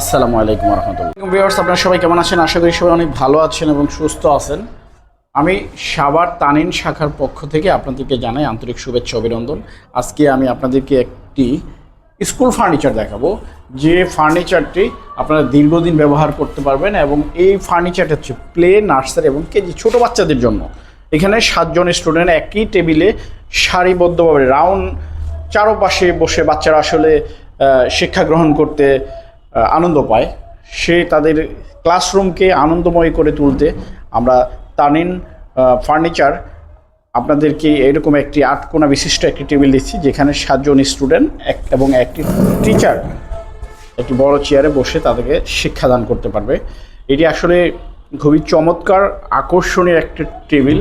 আসসালামু আলাইকুম রহমতুল্লাহ ভিউয়ার্স, আপনারা সবাই কেমন আছেন? আশা করি সবাই অনেক ভালো আছেন এবং সুস্থ আছেন। আমি সাবার তানিন শাখার পক্ষ থেকে আপনাদেরকে জানাই আন্তরিক শুভেচ্ছা, অভিনন্দন। আজকে আমি আপনাদেরকে একটি স্কুল ফার্নিচার দেখাবো। যে ফার্নিচারটি আপনারা দীর্ঘদিন ব্যবহার করতে পারবেন এবং এই ফার্নিচারটা হচ্ছে প্লে নার্সারি এবং কেজি ছোটো বাচ্চাদের জন্য। এখানে সাতজন স্টুডেন্ট একই টেবিলে সারিবদ্ধভাবে রাউন্ড চারোপাশে বসে বাচ্চারা আসলে শিক্ষা গ্রহণ করতে আনন্দ পায়। সে তাদের ক্লাসরুমকে আনন্দময় করে তুলতে আমরা তানিন ফার্নিচার, আপনাদেরকে এরকম একটি আটকোনা বিশিষ্ট একটি টেবিল দিচ্ছি, যেখানে সাতজন স্টুডেন্ট এক এবং একটি টিচার একটি বড় চেয়ারে বসে তাদেরকে শিক্ষাদান করতে পারবে। এটি আসলে খুবই চমৎকার, আকর্ষণীয় একটি টেবিল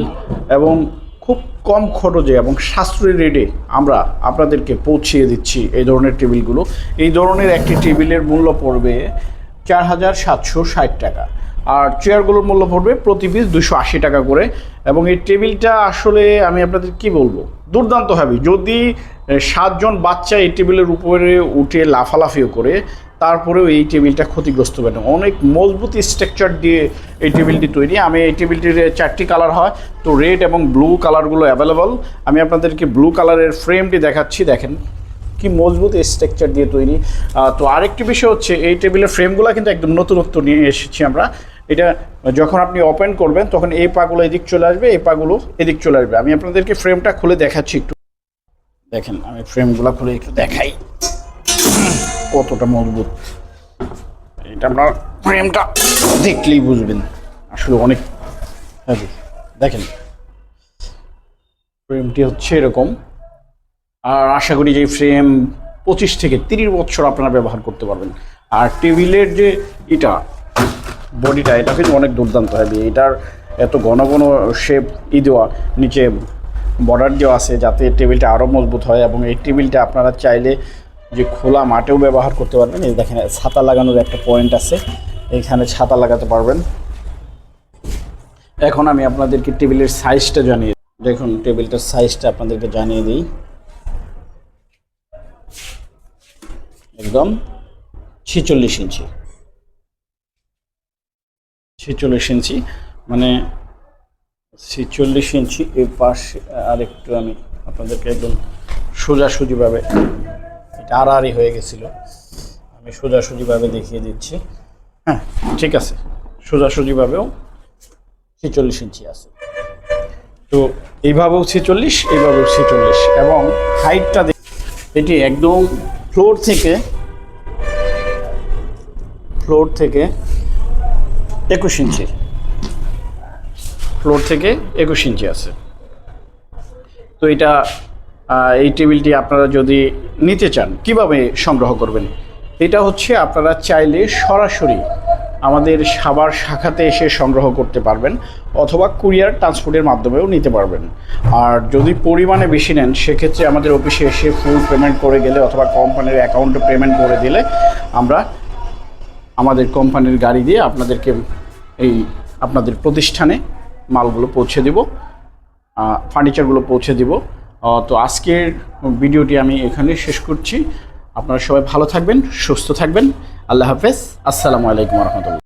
এবং খুব কম খরচে এবং সাশ্রয়ী রেটে আমরা আপনাদেরকে পৌঁছিয়ে দিচ্ছি এই ধরনের টেবিলগুলো। এই ধরনের একটি টেবিলের মূল্য পড়বে চার হাজার সাতশো ষাট টাকা। আর চেয়ারগুলোর মূল্য পড়বে প্রতি পিস দুশো আশি টাকা করে। এবং এই টেবিলটা আসলে আমি আপনাদের কি বলব? দুর্দান্ত হবে যদি সাতজন বাচ্চা এই টেবিলের উপরে উঠে লাফালাফিও করে তারপরেও এই টেবিলটা ক্ষতিগ্রস্ত হবে না অনেক মজবুত স্ট্রাকচার দিয়ে এই টেবিলটি তৈরি। আমি এই টেবিলটির চারটি কালার হয়। তো রেড এবং ব্লু কালারগুলো অ্যাভেলেবল আমি আপনাদেরকে ব্লু কালারের ফ্রেমটি দেখাচ্ছি। দেখেন কি মজবুত স্ট্রাকচার দিয়ে তৈরি। তো আরেকটি বিষয় হচ্ছে, এই টেবিলের ফ্রেমগুলো কিন্তু একদম নতুনত্ব নিয়ে এসেছি আমরা। এটা যখন আপনি ওপেন করবেন, তখন এই পাগুলো এদিক চলে আসবে, এই পাগুলো এদিক চলে আসবে। আমি আপনাদেরকে ফ্রেমটা খুলে দেখাচ্ছি একটু। দেখেন, আমি ফ্রেমগুলো খুলে একটু দেখাই। কতটা মজবুত? এটা আপনার ফ্রেমটা দেখলেই বুঝবেন। আসলে অনেক হেভি দেখেন ফ্রেমটি হচ্ছে এরকম। আর আশা করি যে ফ্রেম পঁচিশ থেকে তিরিশ বছর আপনারা ব্যবহার করতে পারবেন। আর টেবিলের যে এটা বডিটা এটা কিন্তু অনেক দুর্দান্ত হবে এটার এত ঘন ঘন শেপ ই দেওয়া, নিচে বর্ডার দেওয়া আছে যাতে টেবিলটা আরও মজবুত হয় এবং এই টেবিলটা আপনারা চাইলে যে খোলা মাঠেও ব্যবহার করতে পারবেন। এই দেখেন, ছাতা লাগানোর একটা পয়েন্ট আছে। এখানে ছাতা লাগাতে পারবেন। এখন আমি আপনাদেরকে টেবিলের সাইজটা জানিয়ে দেখুন, টেবিলটার সাইজটা আপনাদেরকে জানিয়ে দিই। একদম ছেচল্লিশ ইঞ্চি। ছেচল্লিশ ইঞ্চি মানে ছেচল্লিশ ইঞ্চি এই পাশে আর একটু আমি আপনাদেরকে একদম সোজাসুজিভাবে এটা আড়াআড়ি হয়ে গেছিল। আমি সোজাসুজিভাবে দেখিয়ে দিচ্ছি। হ্যাঁ ঠিক আছে। সোজাসুজিভাবেও ছেচল্লিশ ইঞ্চি আছে। তো এইভাবেও ছেচল্লিশ এইভাবেও ছেচল্লিশ এবং হাইটটা এটি একদম ফ্লোর থেকে ফ্লোর থেকে একুশ ইঞ্চি। ফ্লোর থেকে একুশ ইঞ্চি আছে। তো এটা এই টেবিলটি আপনারা যদি নিতে চান, কীভাবে সংগ্রহ করবেন? এটা হচ্ছে আপনারা চাইলে সরাসরি আমাদের সাবার শাখাতে এসে সংগ্রহ করতে পারবেন, অথবা কুরিয়ার ট্রান্সপোর্টের মাধ্যমেও নিতে পারবেন। আর যদি পরিমাণে বেশি নেন, সেক্ষেত্রে আমাদের অফিসে এসে ফুল পেমেন্ট করে গেলে অথবা কোম্পানির অ্যাকাউন্টে পেমেন্ট করে দিলে আমরা আমাদের কোম্পানির গাড়ি দিয়ে আপনাদেরকে এই আপনাদের প্রতিষ্ঠানে মালগুলো পৌঁছে দিব ফার্নিচারগুলো পৌঁছে দিব। তো আজকের ভিডিওটি আমি এখানে শেষ করছি। আপনারা সবাই ভালো থাকবেন, সুস্থ থাকবেন। আল্লাহ হাফেজ। আসসালামু আলাইকুম রহমতুল্লাহ।